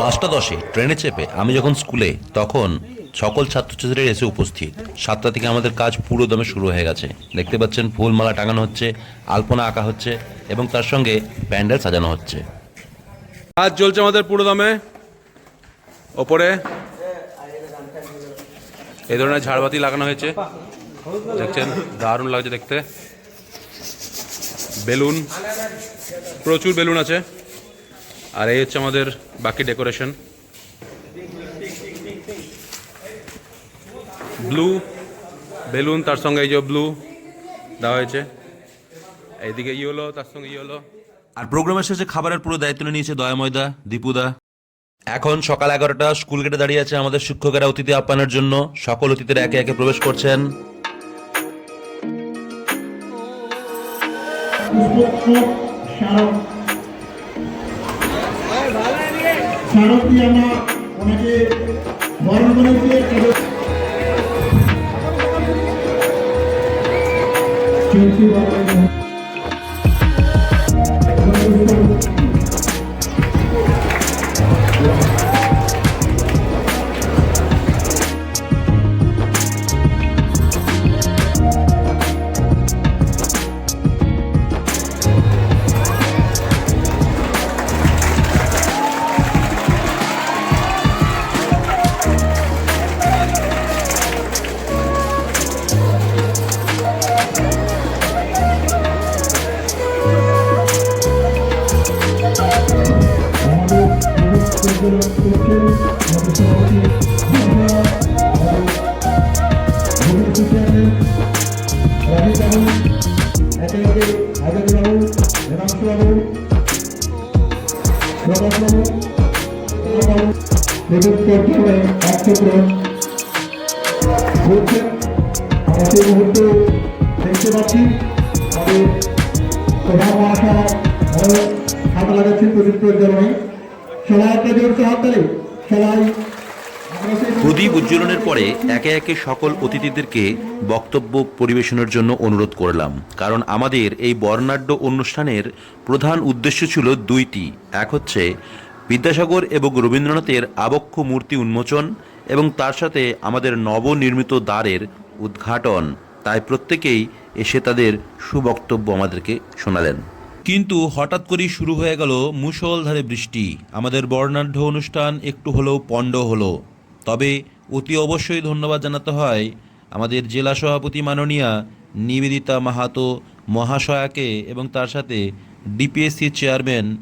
দশটা দশে ট্রেনে চেপে আমি যখন স্কুলে, তখন সকল ছাত্রছাত্রীরা এসে উপস্থিত। সাতটা থেকে আমাদের কাজ পুরো দমে শুরু হয়ে গেছে। দেখতে পাচ্ছেন ফুলমালা টাঙানো হচ্ছে, আলপনা আঁকা হচ্ছে এবং তার সঙ্গে প্যান্ডেল সাজানো হচ্ছে। কাজ চলছে আমাদের পুরো দমে। ওপরে। এই ধরনের ঝাড়বাতি লাগানো হয়েছে। দেখছেন? দারুণ লাগছে দেখতে। বেলুন। প্রচুর বেলুন আছে। আর এই হচ্ছে আমাদের বাকি ডেকোরেশন। ব্লু বেলুন তার সঙ্গে এই যে ব্লু দেওয়া হয়েছে। এইদিকে ইয়ে হলো তার সঙ্গে ইয়ে হলো আর প্রোগ্রামের শেষে খাবারের পুরো দায়িত্ব নিয়েছে দয়া ময়দা দীপুদা এখন সকাল এগারোটা স্কুল গেটে দাঁড়িয়ে আছে আমাদের শিক্ষকেরা অতিথি আপ্যায়নের জন্য। সকল অতিথিরা একে একে প্রবেশ করছেন। স্মারক দিয়ে আমরা ওনাকে বরণ করেছি চলতি মুহূর্তে দেখতে পাচ্ছি আমাদের প্রধান মহাশয় হাত লাগাচ্ছেন প্রদীপ প্রজ্বলনে প্রদীপ উজ্জ্বলনের পরে একে একে সকল অতিথিদেরকে বক্তব্য পরিবেশনের জন্য অনুরোধ করলাম। কারণ আমাদের এই বর্ণাঢ্য অনুষ্ঠানের প্রধান উদ্দেশ্য ছিল দুইটি। এক হচ্ছে বিদ্যাসাগর এবং রবীন্দ্রনাথের আবক্ষ মূর্তি উন্মোচন এবং তার সাথে আমাদের নবনির্মিত দ্বারের উদ্ঘাটন। তাই প্রত্যেকেই এসে তাদের সুবক্তব্য আমাদেরকে শোনালেন। কিন্তু হঠাৎ করেই শুরু হয়ে গেল মুষলধারে বৃষ্টি। আমাদের বর্ণাঢ্য অনুষ্ঠান একটু হলেও পণ্ড হলো। তবে অতি অবশ্যই ধন্যবাদ জানাতে হয় আমাদের জেলা সভাপতি মাননীয়া নিবেদিতা মাহাতো মহাশয়াকে এবং তার সাথে ডিপিএসসি চেয়ারম্যান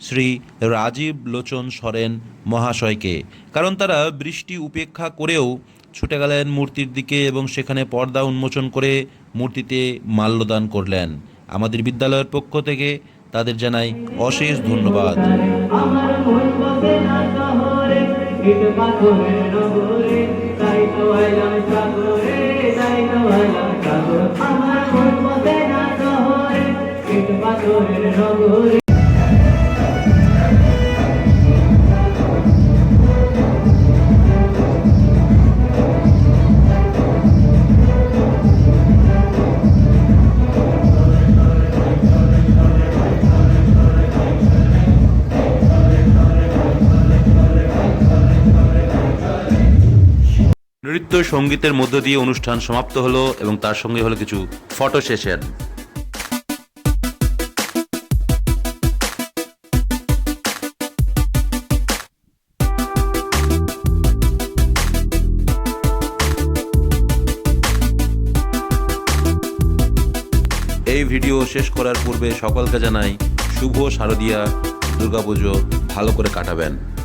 শ্রী রাজীব লোচন সরেন মহাশয়কে। কারণ তারা বৃষ্টি উপেক্ষা করেও ছুটে গেলেন মূর্তির দিকে এবং সেখানে পর্দা উন্মোচন করে মূর্তিতে মাল্যদান করলেন। আমাদের বিদ্যালয়ের পক্ষ থেকে তাদের জানাই অশেষ ধন্যবাদ। আমার নৃত্য সঙ্গীতের মধ্য দিয়ে অনুষ্ঠান সমাপ্ত হলো এবং তার সঙ্গে হলো কিছু ফটো সেশন। এই ভিডিও শেষ করার পূর্বে সকলকে জানাই শুভ শারদীয়া, দুর্গাপুজো ভালো করে কাটাবেন।